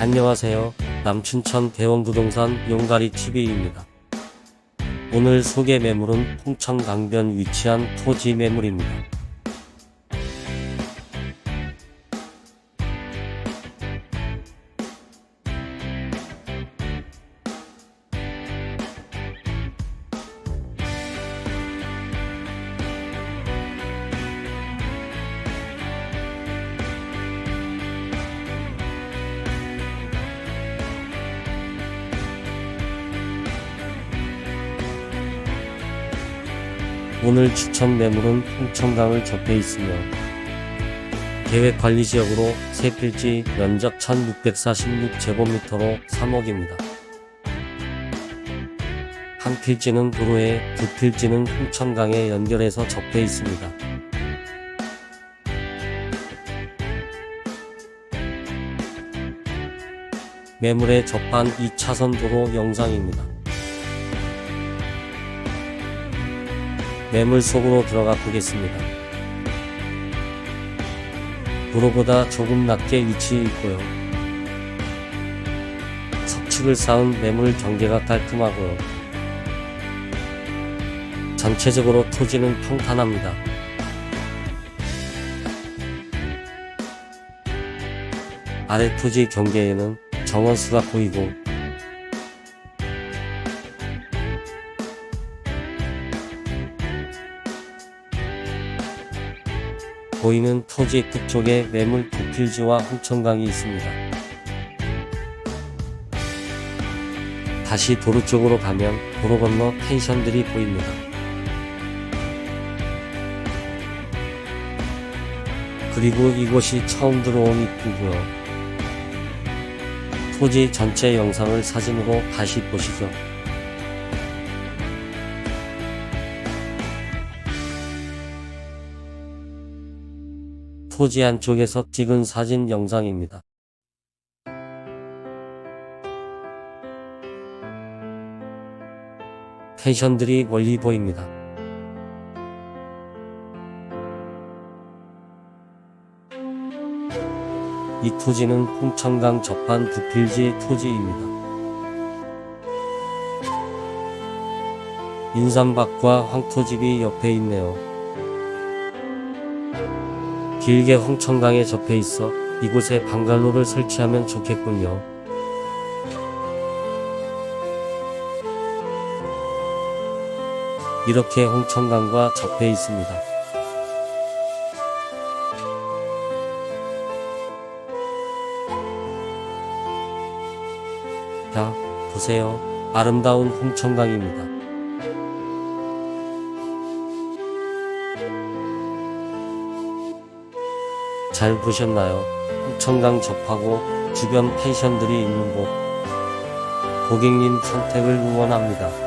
안녕하세요. 남춘천 대원부동산 용가리 TV입니다. 오늘 소개 매물은 홍천 강변 위치한 토지 매물입니다. 오늘 추천 매물은 홍천강을 접해 있으며 계획관리지역으로 세 필지 면적 1646제곱미터로 3억입니다. 한 필지는 도로에 두 필지는 홍천강에 연결해서 접해 있습니다. 매물에 접한 2차선 도로 영상입니다. 매물 속으로 들어가 보겠습니다. 도로보다 조금 낮게 위치해 있고요. 석축을 쌓은 매물 경계가 깔끔하고요. 전체적으로 토지는 평탄합니다. 아래 토지 경계에는 정원수가 보이고 보이는 토지 끝쪽에 매물 도필지와 홍천강이 있습니다. 다시 도로 쪽으로 가면 도로 건너 펜션들이 보입니다. 그리고 이곳이 처음 들어온 입구고요. 토지 전체 영상을 사진으로 다시 보시죠. 토지 안쪽에서 찍은 사진 영상입니다. 펜션들이 멀리 보입니다. 이 토지는 홍천강 접한 두필지 토지입니다. 인삼밭과 황토집이 옆에 있네요. 길게 홍천강에 접해 있어 이곳에 방갈로를 설치하면 좋겠군요. 이렇게 홍천강과 접해 있습니다. 자, 보세요. 아름다운 홍천강입니다. 잘 보셨나요? 홍천강 접하고 주변 펜션들이 있는 곳. 고객님 선택을 응원합니다.